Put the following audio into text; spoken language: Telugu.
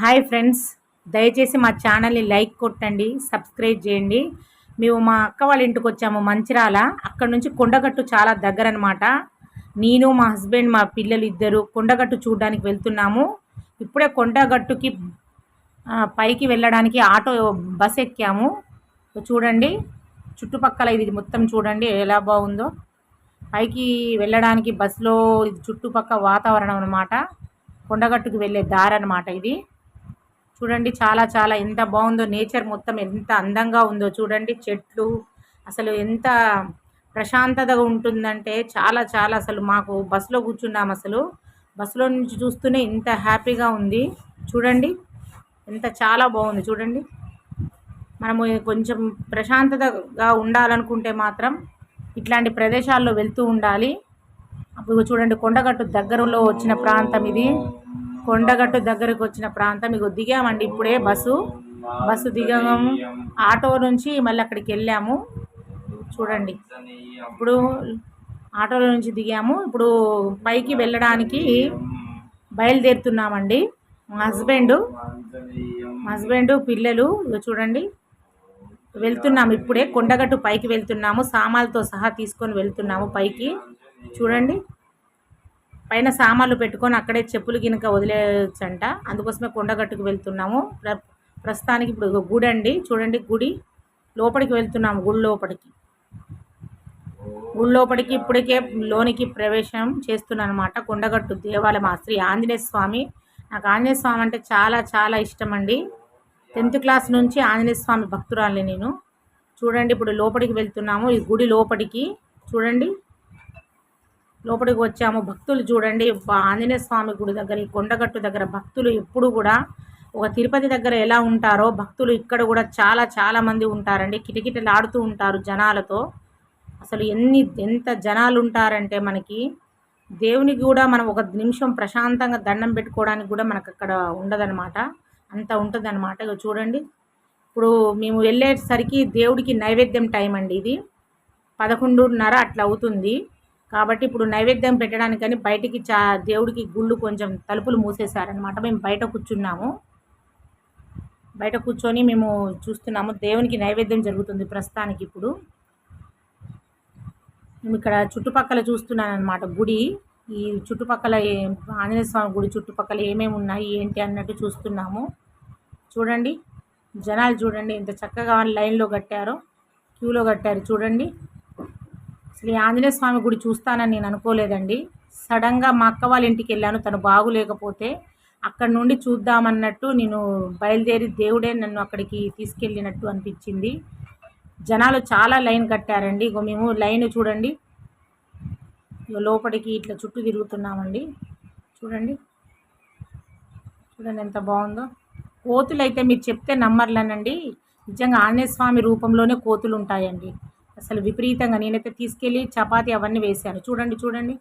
హాయ్ ఫ్రెండ్స్ దయచేసి మా ఛానల్ని లైక్ కొట్టండి సబ్స్క్రైబ్ చేయండి. మేము మా అక్క వాళ్ళ ఇంటికి వచ్చాము మంచిరాల. అక్కడ నుంచి కొండగట్టు చాలా దగ్గర అనమాట నేను మా హస్బెండ్ మా పిల్లలు ఇద్దరు కొండగట్టు చూడడానికి వెళ్తున్నాము. ఇప్పుడే కొండగట్టుకి పైకి వెళ్ళడానికి ఆటో బస్ ఎక్కాము. చూడండి చుట్టుపక్కల ఇది మొత్తం చూడండి ఎలా బాగుందో. పైకి వెళ్ళడానికి బస్సులో ఇది చుట్టుపక్కల వాతావరణం అనమాట కొండగట్టుకు వెళ్ళే దారి అనమాట ఇది. చూడండి చాలా చాలా ఎంత బాగుందో నేచర్ మొత్తం ఎంత అందంగా ఉందో చూడండి చెట్లు అసలు ఎంత ప్రశాంతతగా ఉంటుందంటే చాలా చాలా అసలు మాకు బస్సులో కూర్చున్నాం అసలు. బస్సులో నుంచి చూస్తూనే ఇంత హ్యాపీగా ఉంది. చూడండి ఎంత చాలా బాగుంది చూడండి. మనము కొంచెం ప్రశాంతతగా ఉండాలనుకుంటే మాత్రం ఇట్లాంటి ప్రదేశాల్లో వెళ్తూ ఉండాలి. అప్పుడు చూడండి కొండగట్టు దగ్గరలో వచ్చిన ప్రాంతం ఇది. కొండగట్టు దగ్గరకు వచ్చిన ప్రాంతం. ఇక దిగామండి ఇప్పుడే బస్సు. బస్సు దిగాము. ఆటో నుంచి మళ్ళీ అక్కడికి వెళ్ళాము. చూడండి. ఇప్పుడు ఆటోలో నుంచి దిగాము. ఇప్పుడు పైకి వెళ్ళడానికి బయలుదేరుతున్నామండి. మా హస్బెండ్ మా హస్బెండ్ పిల్లలు చూడండి. వెళ్తున్నాము ఇప్పుడే. కొండగట్టు పైకి వెళ్తున్నాము. సామాన్లతో సహా తీసుకొని వెళ్తున్నాము పైకి. చూడండి. పైన సామాన్లు పెట్టుకొని అక్కడే చెప్పులు గినక వదిలేయచ్చంట అందుకోసమే కొండగట్టుకు వెళ్తున్నాము. ప్రస్తుతానికి ఇప్పుడు గుడి అండి. చూడండి గుడి. లోపలికి వెళ్తున్నాము గుడి లోపలికి. గుడి లోపలికి ఇప్పటికే లోనికి ప్రవేశం చేస్తున్నాను అనమాట కొండగట్టు దేవాలయం శ్రీ ఆంజనేయ స్వామి. నాకు ఆంజనేయ స్వామి అంటే చాలా చాలా ఇష్టం అండి టెన్త్ క్లాస్ నుంచి ఆంజనేయ స్వామి భక్తురాలి నేను. చూడండి ఇప్పుడు లోపలికి వెళ్తున్నాము. ఈ గుడి లోపలికి. చూడండి. లోపలికి వచ్చాము. భక్తులు చూడండి ఆంజనేయ స్వామి గుడి దగ్గర ఈ కొండగట్టు దగ్గర భక్తులు ఎప్పుడు కూడా ఒక తిరుపతి దగ్గర ఎలా ఉంటారో భక్తులు ఇక్కడ కూడా చాలా చాలా మంది ఉంటారండి. కిటకిటలాడుతూ ఉంటారు జనాలతో. అసలు ఎన్ని ఎంత జనాలు ఉంటారంటే మనకి దేవునికి కూడా మనం ఒక నిమిషం ప్రశాంతంగా దండం పెట్టుకోవడానికి కూడా మనకు అక్కడ ఉండదనమాట అంత ఉంటుందన్నమాట. ఇక చూడండి. ఇప్పుడు మేము వెళ్ళేసరికి దేవుడికి నైవేద్యం టైం అండి ఇది. పదకొండున్నర అట్లా అవుతుంది. కాబట్టి ఇప్పుడు నైవేద్యం పెట్టడానికని బయటికి చా దేవుడికి గుళ్ళు కొంచెం తలుపులు మూసేశారనమాట మేము బయట కూర్చున్నాము. బయట కూర్చొని మేము చూస్తున్నాము. దేవునికి నైవేద్యం జరుగుతుంది ప్రస్తుతానికి ఇప్పుడు. మేము ఇక్కడ చుట్టుపక్కల చూస్తున్నాను అనమాట గుడి. ఈ చుట్టుపక్కల ఆంజనేయ స్వామి గుడి చుట్టుపక్కల ఏమేమి ఉన్నాయి ఏంటి అన్నట్టు చూస్తున్నాము. చూడండి. జనాలు చూడండి. ఎంత చక్కగా లైన్లో కట్టారో క్యూలో కట్టారు. చూడండి. అసలు ఆంజనేయ స్వామి గుడి చూస్తానని నేను అనుకోలేదండి. సడన్గా మా అక్క వాళ్ళ ఇంటికి వెళ్ళాను. తను బాగులేకపోతే అక్కడ నుండి చూద్దామన్నట్టు నేను బయలుదేరి దేవుడే నన్ను అక్కడికి తీసుకెళ్ళినట్టు అనిపించింది. జనాలు చాలా లైన్ కట్టారండి. ఇగో మేము లైన్ చూడండి. లోపలికి ఇట్లా చుట్టూ తిరుగుతున్నామండి. చూడండి. చూడండి ఎంత బాగుందో. కోతులు అయితే మీరు చెప్తే నమ్మర్లేనండి. నిజంగా ఆంజనేయ స్వామి రూపంలోనే కోతులు ఉంటాయండి అసలు విపరీతంగా నేనైతే తీసుకెళ్ళి చపాతి అవన్నీ వేశాను. చూడండి చూడండి.